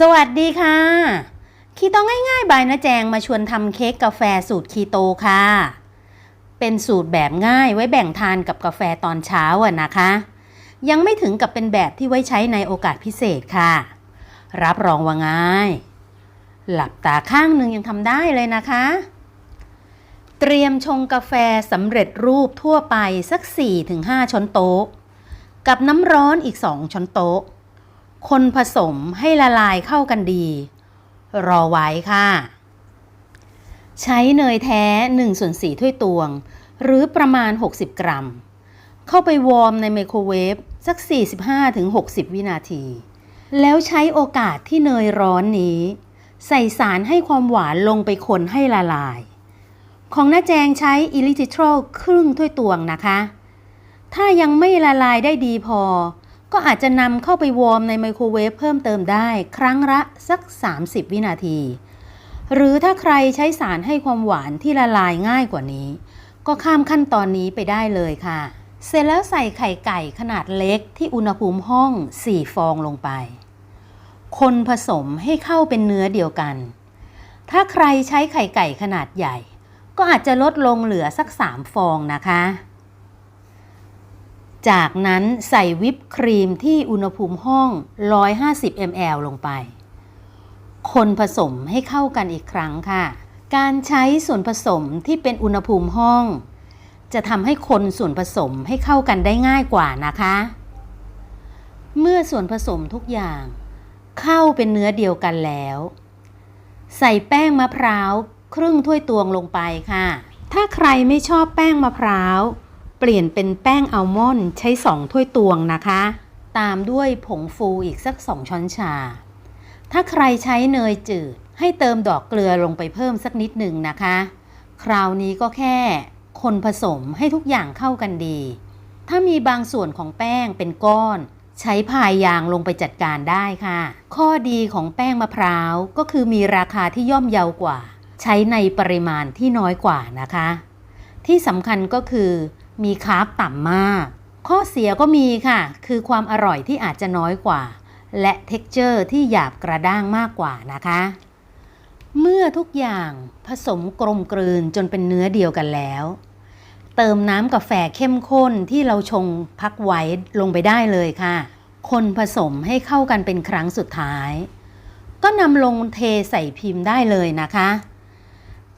สวัสดีค่ะ คีโตง่ายๆ บายนะแจงมาชวนทำเค้กกาแฟสูตรคีโตค่ะ เป็นสูตรแบบง่ายไว้แบ่งทานกับกาแฟตอนเช้าอะนะคะ ยังไม่ถึงกับเป็นแบบที่ไว้ใช้ในโอกาสพิเศษค่ะ รับรองว่าง่าย หลับตาข้างหนึ่งยังทำได้เลยนะคะ เตรียมชงกาแฟสำเร็จรูปทั่วไปสัก 4-5 ช้อนโต๊ะ กับน้ำร้อนอีก 2 ช้อนโต๊ะ คนผสมให้ละลายเข้ากันดี รอไว้ค่ะ ใช้เนยแท้1ส่วน4ถ้วยตวง หรือประมาณ 60 กรัม เข้าไปวอร์มในไมโครเวฟสัก 45-60 วินาที แล้วใช้โอกาสที่เนยร้อนนี้ ใส่สารให้ความหวานลงไปคนให้ละลาย ของน้าแจงใช้อิลิจิทรอลครึ่งถ้วยตวงนะคะ ถ้ายังไม่ละลายได้ดีพอ ก็อาจจะนำเข้าไปวอร์มในไมโครเวฟเพิ่มเติมได้ ครั้งละสัก 30 วินาที หรือถ้าใครใช้สารให้ความหวานที่ละลายง่ายกว่านี้ ก็ข้ามขั้นตอนนี้ไปได้เลยค่ะ เสร็จแล้วใส่ไข่ไก่ขนาดเล็กที่อุณหภูมิห้อง 4 ฟองลงไป คนผสมให้เข้าเป็นเนื้อเดียวกัน ถ้าใครใช้ไข่ไก่ขนาดใหญ่ ก็อาจจะลดลงเหลือสัก 3 ฟองนะคะ จากนั้นใส่วิปครีมที่อุณหภูมิห้อง 150 ml ลงไป คนผสมให้เข้ากันอีกครั้งค่ะ การใช้ส่วนผสมที่เป็นอุณหภูมิห้อง จะทำให้คนส่วนผสมให้เข้ากันได้ง่ายกว่านะคะ เมื่อส่วนผสมทุกอย่าง เข้าเป็นเนื้อเดียวกันแล้ว ใส่แป้งมะพร้าวครึ่งถ้วยตวงลงไปค่ะ ถ้าใครไม่ชอบแป้งมะพร้าว เปลี่ยนเป็นแป้งอัลมอนด์ใช้ 2 ถ้วยตวงนะคะ ตามด้วยผงฟูอีกสัก 2 ช้อนชา ถ้าใครใช้เนยจืด ให้เติมดอกเกลือลงไปเพิ่มสักนิดหนึ่งนะคะ คราวนี้ก็แค่ คนผสมให้ทุกอย่างเข้ากันดี ถ้ามีบางส่วนของแป้งเป็นก้อน ใช้พายยางลงไปจัดการได้ค่ะ ข้อดีของแป้งมะพร้าวก็คือมีราคาที่ย่อมเยาวกว่า ใช้ในปริมาณที่น้อยกว่านะคะ ที่สำคัญก็คือ มีคาร์บต่ำมาก ข้อเสียก็มีค่ะ คือความอร่อยที่อาจจะน้อยกว่า และเท็กเจอร์ที่หยาบกระด้างมากกว่านะคะ เมื่อทุกอย่างผสมกลมกลืนจนเป็นเนื้อเดียวกันแล้ว เติมน้ำกาแฟเข้มข้นที่เราชงพักไว้ลงไปได้เลยค่ะ คนผสมให้เข้ากันเป็นครั้งสุดท้าย ก็นำลงเทใส่พิมพ์ได้เลยนะคะ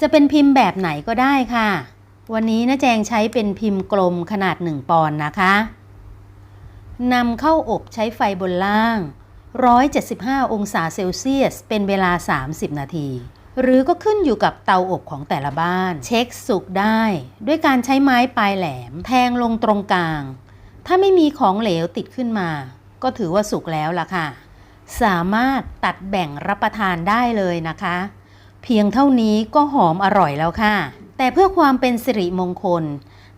จะเป็นพิมพ์แบบไหนก็ได้ค่ะ วันนี้นะแจงใช้เป็นพิมพ์กลมขนาด 1 ปอนด์นะคะนำเข้าอบใช้ไฟบนล่าง 175 องศาเซลเซียส เป็นเวลา 30 นาที หรือก็ขึ้นอยู่กับเตาอบของแต่ละบ้าน เช็คสุกได้ ด้วยการใช้ไม้ปลายแหลม แทงลงตรงกลาง ถ้าไม่มีของเหลวติดขึ้นมา ก็ถือว่าสุกแล้วล่ะค่ะ สามารถตัดแบ่งรับประทานได้เลยนะคะ เพียงเท่านี้ก็หอมอร่อยแล้วค่ะ แต่เพื่อความเป็นสิริมงคล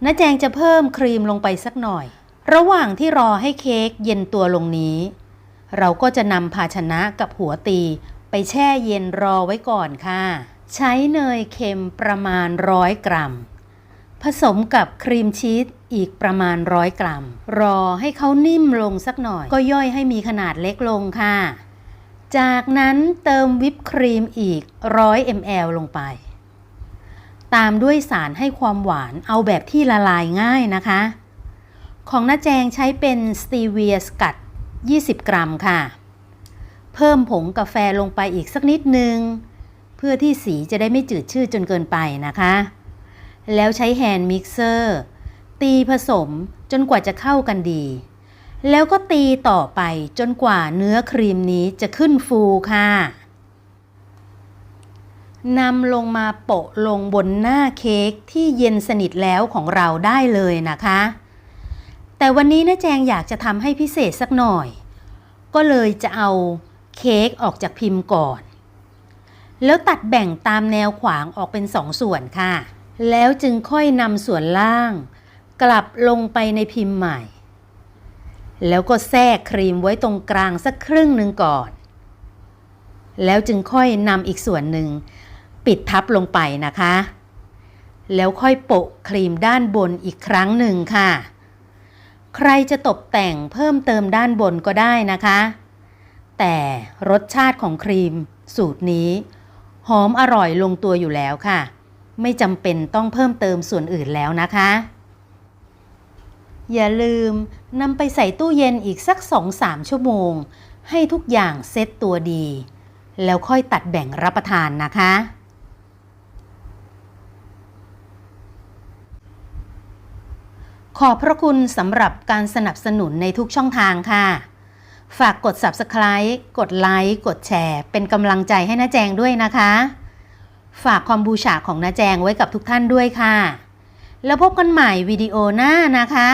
น้าแจงจะเพิ่มครีมลงไปสักหน่อย ระหว่างที่รอให้เค้กเย็นตัวลงนี้ เราก็จะนำภาชนะกับหัวตี ไปแช่เย็นรอไว้ก่อนค่ะ ใช้เนยเค็มประมาณร้อยกรัม ผสมกับครีมชีสอีกประมาณร้อยกรัม รอให้เขานิ่มลงสักหน่อย ก็ย่อยให้มีขนาดเล็กลงค่ะ จากนั้นเติมวิปครีมอีก 100 ml ลงไป ตามด้วยสารให้ความหวานเอาแบบที่ละลายง่ายนะคะ ของน้าแจงใช้เป็นสตีเวียสกัด 20 กรัมค่ะ เพิ่มผงกาแฟลงไปอีกสักนิดนึง เพื่อที่สีจะได้ไม่จืดชืดจนเกินไปนะคะ แล้วใช้แฮนด์มิกเซอร์ตีผสมจนกว่าจะเข้ากันดี แล้วก็ตีต่อไปจนกว่าเนื้อครีมนี้จะขึ้นฟูค่ะ นำลงมาโปะลงบนหน้าเค้กที่เย็นสนิทแล้วของเราได้เลยนะคะ แต่วันนี้นะแจงอยากจะทำให้พิเศษสักหน่อย ก็เลยจะเอาเค้กออกจากพิมพ์ก่อน แล้วตัดแบ่งตามแนวขวางออกเป็นสองส่วนค่ะ แล้วจึงค่อยนำส่วนล่าง กลับลงไปในพิมพ์ใหม่ แล้วก็แทรกครีมไว้ตรงกลางสักครึ่งหนึ่งก่อน แล้วจึงค่อยนำอีกส่วนหนึ่ง ปิดทับลงไปนะคะ แล้วค่อยโปะครีมด้านบนอีกครั้งหนึ่งค่ะ ใครจะตกแต่งเพิ่มเติมด้านบนก็ได้นะคะ แต่รสชาติของครีมสูตรนี้ หอมอร่อยลงตัวอยู่แล้วค่ะ ไม่จำเป็นต้องเพิ่มเติมส่วนอื่นแล้วนะคะ อย่าลืมนำไปใส่ตู้เย็นอีกสัก 2-3 ชั่วโมง ให้ทุกอย่างเซ็ตตัวดีแล้วค่อยตัดแบ่งรับประทานนะคะ ขอบพระคุณสำหรับการสนับสนุนในทุกช่องทางค่ะ ฝากกด Subscribe กดไลค์กดแชร์ เป็นกำลังใจให้น้าแจงด้วยนะคะ ฝากความบูชาของน้าแจงไว้กับทุกท่านด้วยค่ะ แล้วพบกันใหม่วิดีโอหน้านะคะ